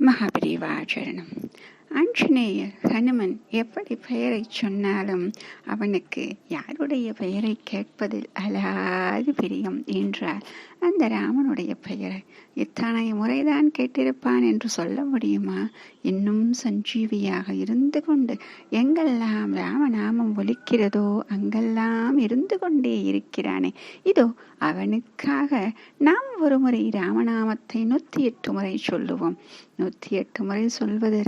महापरिवाचरणम् ஆஞ்சநேயர் ஹனுமன் எப்படி பெயரை சொன்னாலும் அவனுக்கு யாருடைய பெயரை கேட்பதில் அலாது பிரியம் என்றால் அந்த ராமனுடைய பெயரை இத்தனை முறைதான் கேட்டிருப்பான் என்று சொல்ல முடியுமா? இன்னும் சஞ்சீவியாக இருந்து கொண்டு எங்கெல்லாம் ராமநாமம் ஒலிக்கிறதோ அங்கெல்லாம் இருந்து கொண்டே இருக்கிறானே. இதோ அவனுக்காக நாம் ஒரு முறை ராமநாமத்தை நூற்றி எட்டு முறை சொல்லுவோம். நூற்றி எட்டு முறை சொல்வது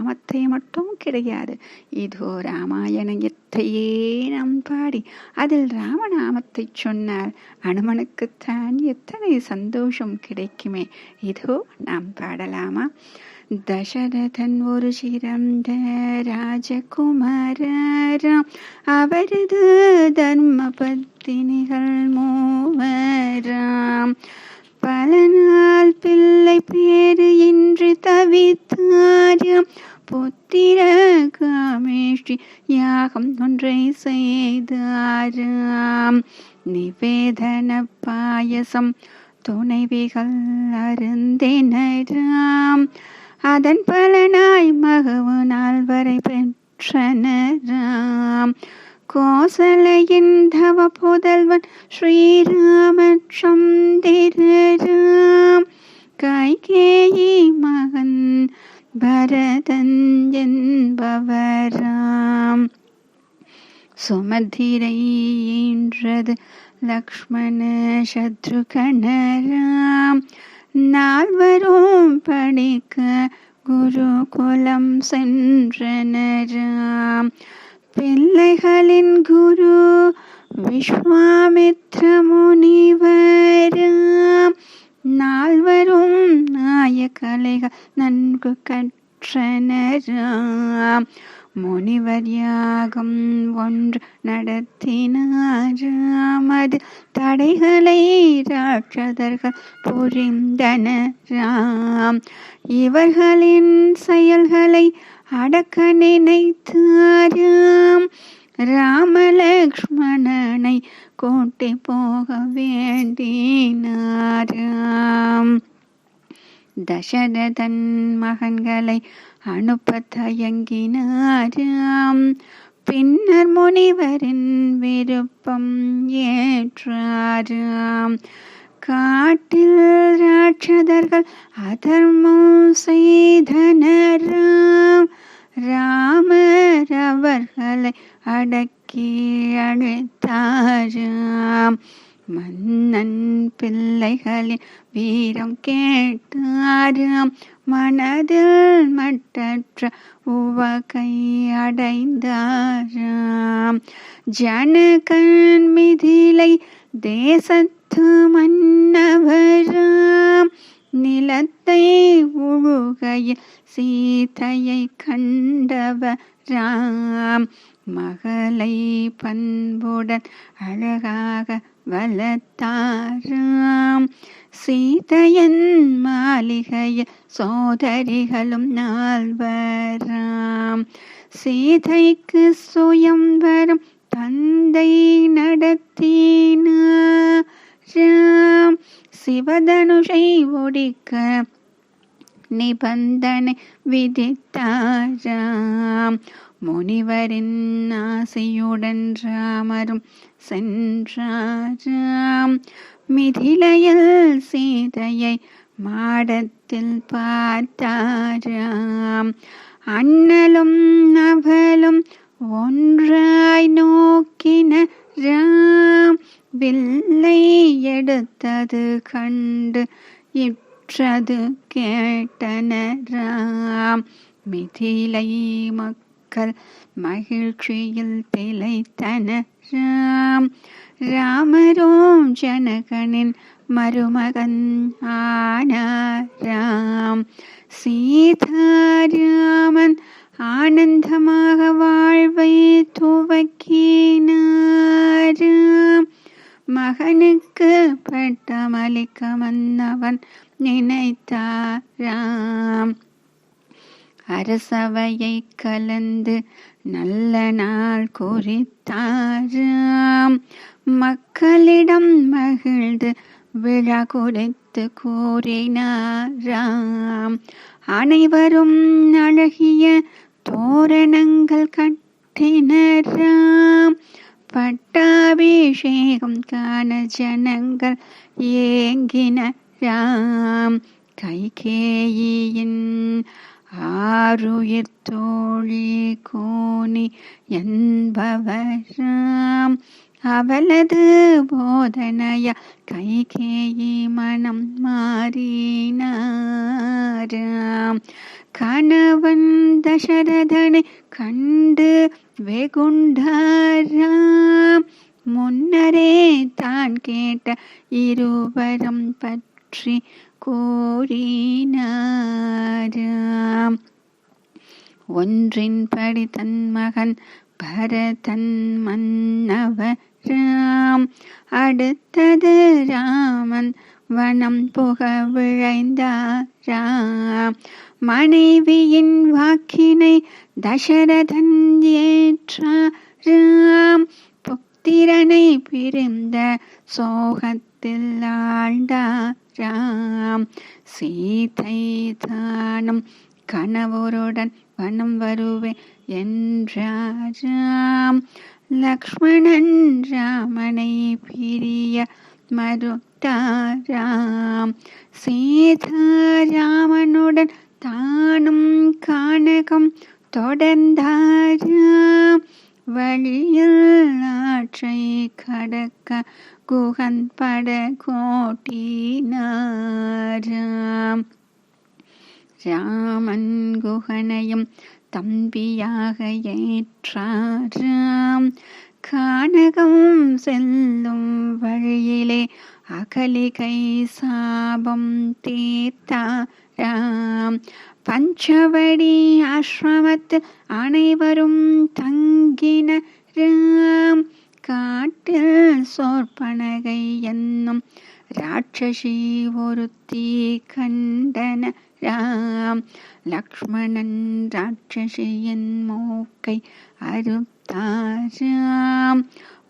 ராமநாமத்தை மட்டும் கிடையாது. இதோ ராமாயணத்தையே நாம் பாடி அதில் ராமநாமத்தை சொன்னால் அனுமனுக்குத்தான் எத்தனை சந்தோஷம் கிடைக்குமே. இதோ நாம் பாடலாமா? தசரதன் ஒரு சிறந்த ராஜகுமாரம் அவரது தர்ம பத்தினிகள் மூவராம். பல நாள் பிள்ளை பேரு புத்திர காமேஷி யாகம் ஒன்றை செய்தாராம். நிவேதன பாயசம் துணைவிகள் அருந்தினராம். அதன் பலனாய் மகவு நாள் வரை பெற்றனராம். கோசலையின் தவ புதல்வன் ஸ்ரீராமச்சந்திரராம். கைகேயி மகன் பரதஞ்சென்பவராம். சுமதிரை ஈன்றது லக்ஷ்மண சத்ருகணராம். நால்வரும் படிக்க குருகுலம் சென்றனராம். பிள்ளைகளின் குரு விஸ்வாமித்ர முனிவராம். நால்வரும் நாய கலைகள் நன்கு கற்றனராம். முனிவர் யாகம் ஒன்று நடத்தினாராம். அது தடைகளை ராட்சதர்கள் புரிந்தனராம். இவர்களின் செயல்களை அடக்க நினைத்தாராம். ராமலக்ஷ்மணனை கூட்டி போக வேண்டினாராம். தசரதன் மகன்களை அனுப்ப தயங்கினாராம். பின்னர் முனிவரின் விருப்பம் ஏற்றாராம். காட்டில் ராட்சதர்கள் அதர்மம் செய்தனராம். ராமர் அவர்களை அடக்கி அழைத்தாராம். மன்னன் பிள்ளைகளின் வீரம் கேட்டாராம். மனதில் மட்டற்ற உவகை அடைந்தாராம். ஜனகன் மிதிலை தேசத்து மன்னவராம். நிலத்தை உழுகையில் சீதையை கண்டவராம். மகளை பண்புடன் அழகாக வளர்த்தாராம். சீதையன் மாளிகையில் சோதரிகளும் நால்வராம். சீதைக்கு சுயம் வரும் தந்தை நடத்தினாராம் சிவதனுஷை ஒடிக்க நிபந்தனை விதித்தாராம். முனிவரின் ஆசையுடன் ராமரும் சென்றாராம். மிதிலையில் சீதையை மாடத்தில் பார்த்தாராம். அண்ணலும் அவலும் ஒன்றாய் நோக்கின വില്ലയെടുത്തത് കണ്ട് ഇറ്റത് കേട്ടന രാം. മിഥിലൈ മക്കൾ മഹിഴ്ചിയിൽ പിളൈത്തനരാം രാമരോം ജനകണിൻ മരുമകൻ ആന രാം. സീതാരാമൻ ஆனந்தமாக வாழ்வை துவக்கினார். மகனுக்கு பட்டமளிக்க மன்னவன் நினைத்தாராம். அரசவையை கலந்து நல்ல நாள் குறித்தாராம். மக்களிடம் மகிழ்ந்து விழா குறித்து கூறினாராம். அனைவரும் அழகிய தோரணங்கள் கட்டினராம். பட்டாபிஷேகம் காண ஜனங்கள் ஏங்கினராம். கைகேயின் ஆருயிர் தோழி கோணி என்பவராம். அவளது போதனைய கைகேயி மனம் மாறினாராம். கணவன் தசரதனை கண்டு வெகுண்டாராம். முன்னரே தான் கேட்ட இருவரும் பற்றி கூறினாராம். ஒன்றின்படி தன் மகன் பரதன் ராம் அடுத்தது ராமன் வனம் புக விழைந்தாராம். மனைவியின் வாக்கினை தசரதன் ஏற்றாராம். புத்திரனை பிரிந்த சோகத்தில் ஆழ்ந்தாராம். சீதை தானும் கணவருடன் வனம் வருவேன் என்றாராம். லக்ஷ்மணன் ராமனை பிரிய மறுத்தாராம் சீதாராமனுடன் தானும் கானகம் தொடர்ந்தாராம் வழியில் ஆற்றை கடக்க குகன் பட கோட்டினாராம் ராமன் குகனையும் தம்பியாக ஏற்றாராம். கானகம் செல்லும் வழியிலே அகலிகை சாபம் தீர்த்தாராம் பஞ்சவடி ஆசிரமத்தில் அனைவரும் தங்கினராம். காட்டில் சோர்பனகை என்னும் ராட்சசி ஒருத்தி கண்டன ராம் லக்ஷ்மணன் ராட்சசியன் மூக்கை அறுத்தாராம்.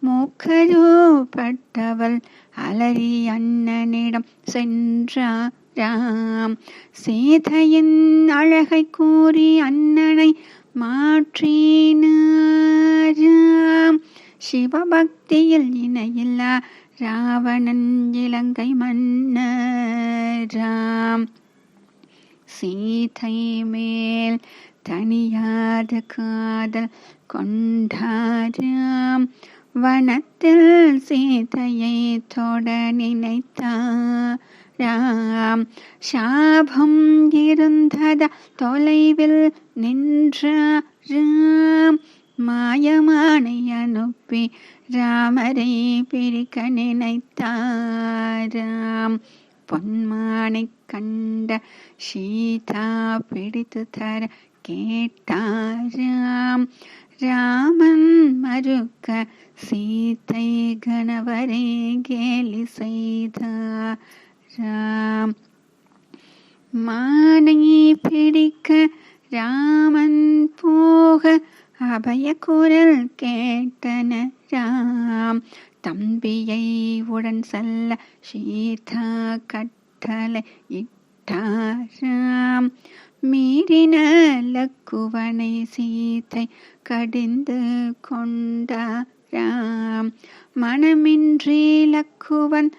மூக்கருப்பட்டவள் அலறி அண்ணனிடம் சென்றாராம். சீதையின் அழகை கூறி அண்ணனை மாற்றினாராம். சிவபக்தியில் இணையில்லா ராவணன் இலங்கை மன்னராம். சீதை மேல் தனியாத காதல் கொண்டாராம். வனத்தில் சீதையை தொட நினைத்தாராம். சாபம் இருந்தத தொலைவில் நின்றாராம். மாயமானை அனுப்பி ராமரை பிரிக்க நினைத்தாராம். பொன்மானை கண்ட சீதா பிடித்து தர கேட்டாராம் ராமன் மறுக்க சீதை கணவரே கேலி செய்தாராம் மானை பிடிக்க ராமன் போக அபய குரல் கேட்டன ராம் தம்பியை உடன் செல்ல சீதா கட்டளை இட்டாராம் மீறின லக்குவனை சீதை கடிந்து கொண்டாராம் மனமின்றி லக்குவன்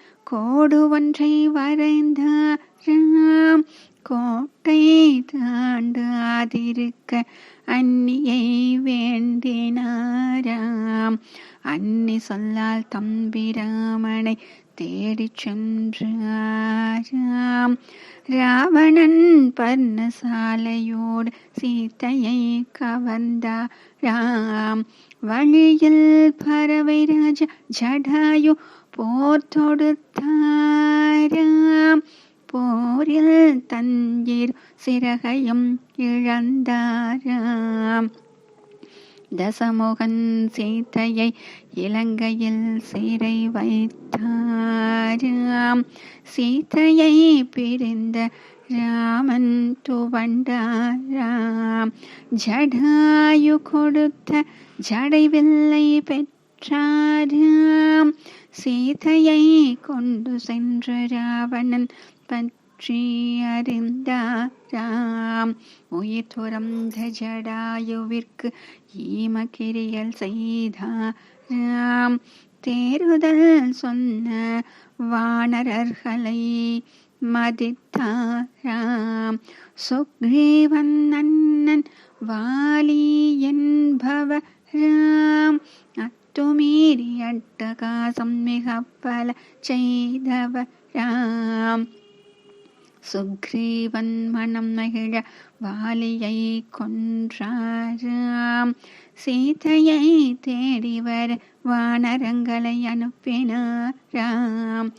கோடு ஒன்றை வரைந்தாராம். கோட்டை தாண்டாதிருக்க அன்னியை வேண்டினாராம். அன்னி சொல்லால் தம்பிராமனை தேடிச் சென்றாராம். ராவணன் பர்ணசாலையோடு சீத்தையை கவர்ந்தாராம். வழியில் பறவை ராஜ ஜடாயு போர்த்தொடுத்தாராம். போரில் தஞ்சீர் சிறகையும் இழந்தாராம். தசமுகன் சீத்தையை இலங்கையில் சிறை வைத்தாராம். சீத்தையை பிரிந்த ராமன் துவண்டாராம். ஜடாயு கொடுத்த ஜடைவில்லை பெற்றாராம். சீதையை கொண்டு சென்ற ராவணன் பற்ற பற்றி அறிந்தாராம். உயிர் துறந்த ஜடாயுவிற்கு ஈமக்கிரியல் செய்தாராம். தேருதல் சொன்ன வானரர்களை மதித்தாராம். சுக்ரீவன் அண்ணன் வாலி என்பவராம். அத்துமீறி அட்டகாசம் மிக பல செய்தவராம் சுக்ரீவன் மனம் மகிழ வாலியை கொன்றாராம் சீதையை தேடி வர வானரங்களை அனுப்பினாராம்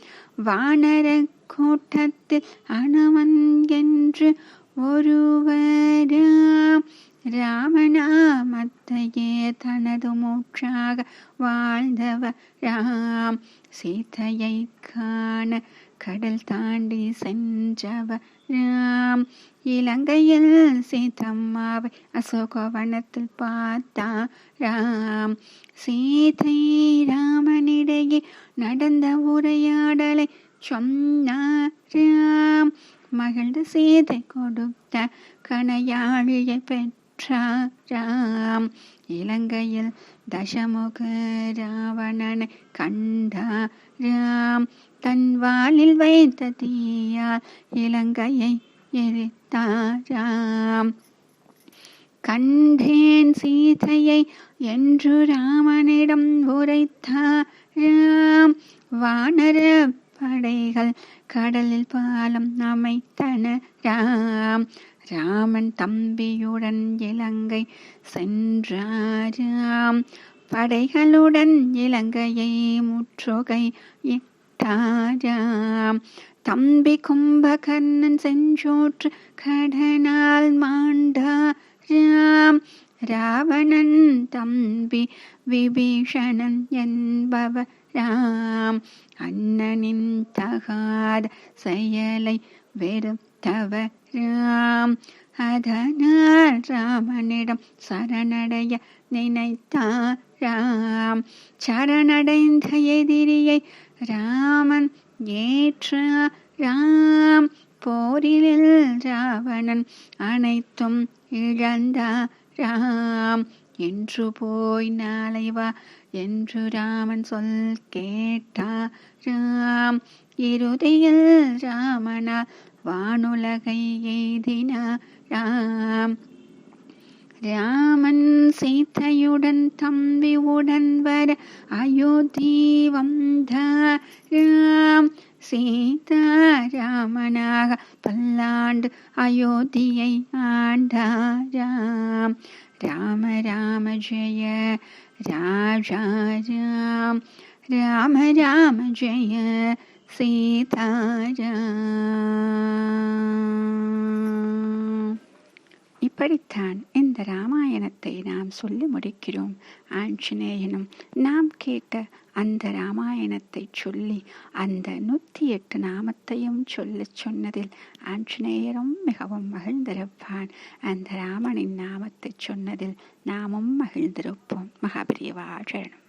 வானர கூட்டத்தில் அணவன் என்று ஒருவராம் ராமநாமத்தையே தனது மூற்றாக மூச்சாக வாழ்ந்தவராம் சீதையை காண கடல் தாண்டி சென்றவராம் இலங்கையில் சீதம்மாவை அசோகவனத்தில் பார்த்தா ராம் சீதை ராமனிடையே நடந்த உரையாடலை சொன்னாராம் மகிழ்ந்து சீதை கொடுத்த கணையாழியை பெற்ற பெற்றாராம் இலங்கையில் தசமுக ராவணனை கண்டாராம். தன் வாளில் வைத்த தீயால் இலங்கையை எரித்தாராம். கண்டேன் சீதையை என்று ராமனிடம் உரைத்தாராம். வானர படைகள் கடலில் பாலம் அமைத்தன ராம் ராமன் தம்பியுடன் இலங்கை சென்றாராம். படைகளுடன் இலங்கையை முற்றுகை இட்டாராம். தம்பி கும்பகர்ணன் செஞ்சோற்று கடனால் மாண்டாராம். ராவணன் தம்பி விபீஷணன் என்பவராம். அண்ணனின் தகாத செயலை வெறும் வெறுத்தவராம் அதனால் ராமனிடம் சரணடைய நினைத்தாராம். சரணடைந்த எதிரியை ராமன் ஏற்ற ராம் போரில் ராவணன் அனைத்தும் இழந்தாராம். என்று போய் நாளை வா என்று ராமன் சொல் கேட்டாராம். இறுதியில் ராமனால் வானுலகை எய்தினாராம் ராமன் சீதையுடன் தம்பியுடன் வர அயோத்தி வந்தாராம் சீதாராமனாக பல்லாண்டு அயோத்தியை ஆண்டாராம் ராம ராம ஜெய ராஜா ராம் ராம ராம ஜெய சீதாராம் இப்படித்தான் இந்த ராமாயணத்தை நாம் சொல்லி முடிக்கிறோம். ஆஞ்சநேயனும் நாம் கேட்ட அந்த ராமாயணத்தை சொல்லி அந்த நூற்றி எட்டு நாமத்தையும் சொல்ல சொன்னதில் ஆஞ்சநேயரும் மிகவும் மகிழ்ந்திருப்பான் அந்த ராமனின் நாமத்தை சொன்னதில் நாமும் மகிழ்ந்திருப்போம். மகாபிரியவாழணும்